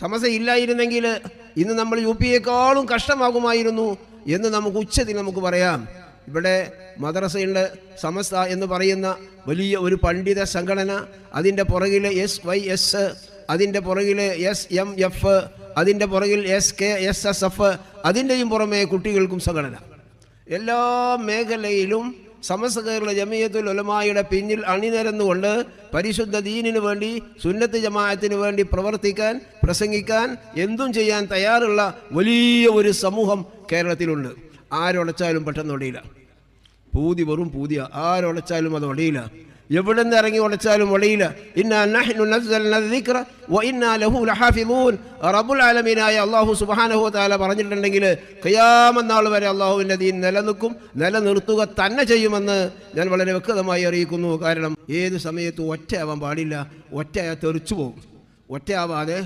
സമസ്ത ഇല്ലായിരുന്നെങ്കിൽ ഇന്ന് നമ്മൾ യു പിയേക്കാളും കഷ്ടമാകുമായിരുന്നു എന്ന് നമുക്ക് ഉച്ചത്തിൽ നമുക്ക് പറയാം. ഇവിടെ മദ്രസയുടെ സമസ്ത എന്ന് പറയുന്ന വലിയ ഒരു പണ്ഡിത സംഘടന അതിന്റെ പുറകിൽ എസ് വൈ എസ് അതിന്റെ പുറകിൽ എസ് എം എഫ് അതിന്റെ പുറകിൽ S K S S F അതിന്റെയും പുറമേ കുട്ടികൾക്കും സംഘടന. എല്ലാ മേഖലയിലും സമസ്ത കേരള ജമിയത്തുൽ ഉലമായുടെ പിന്നിൽ അണിനിരന്നുകൊണ്ട് പരിശുദ്ധ ദീനിനു വേണ്ടി സുന്നത്ത് ജമാഅത്തിന് വേണ്ടി പ്രവർത്തിക്കാൻ പ്രസംഗിക്കാൻ എന്തും ചെയ്യാൻ തയ്യാറുള്ള വലിയ ഒരു സമൂഹം കേരളത്തിലുണ്ട്. ആരൊടച്ചാലും പെട്ടെന്ന് ഒടിയില്ല പൂതി വെറും പൂതിയ. ആരൊടച്ചാലും അത് ഒടിയില്ല എവിടെ നിന്ന് ഇറങ്ങി ഉടച്ചാലും ആലമീനായ അല്ലാഹു സുബ്ഹാനഹു വ തആല പറഞ്ഞിട്ടുണ്ടെങ്കിൽ കയ്യാമെന്നാൾ നാൾ വരെ അള്ളാഹുവിന്റെ ദീൻ നിലനിൽക്കും നിലനിർത്തുക തന്നെ ചെയ്യുമെന്ന് ഞാൻ വളരെ വ്യക്തമായി അറിയിക്കുന്നു. കാരണം ഏത് സമയത്തും ഒറ്റയാവാൻ പാടില്ല ഒറ്റയാ തെറിച്ചു പോകും. ഒറ്റയാവാതെ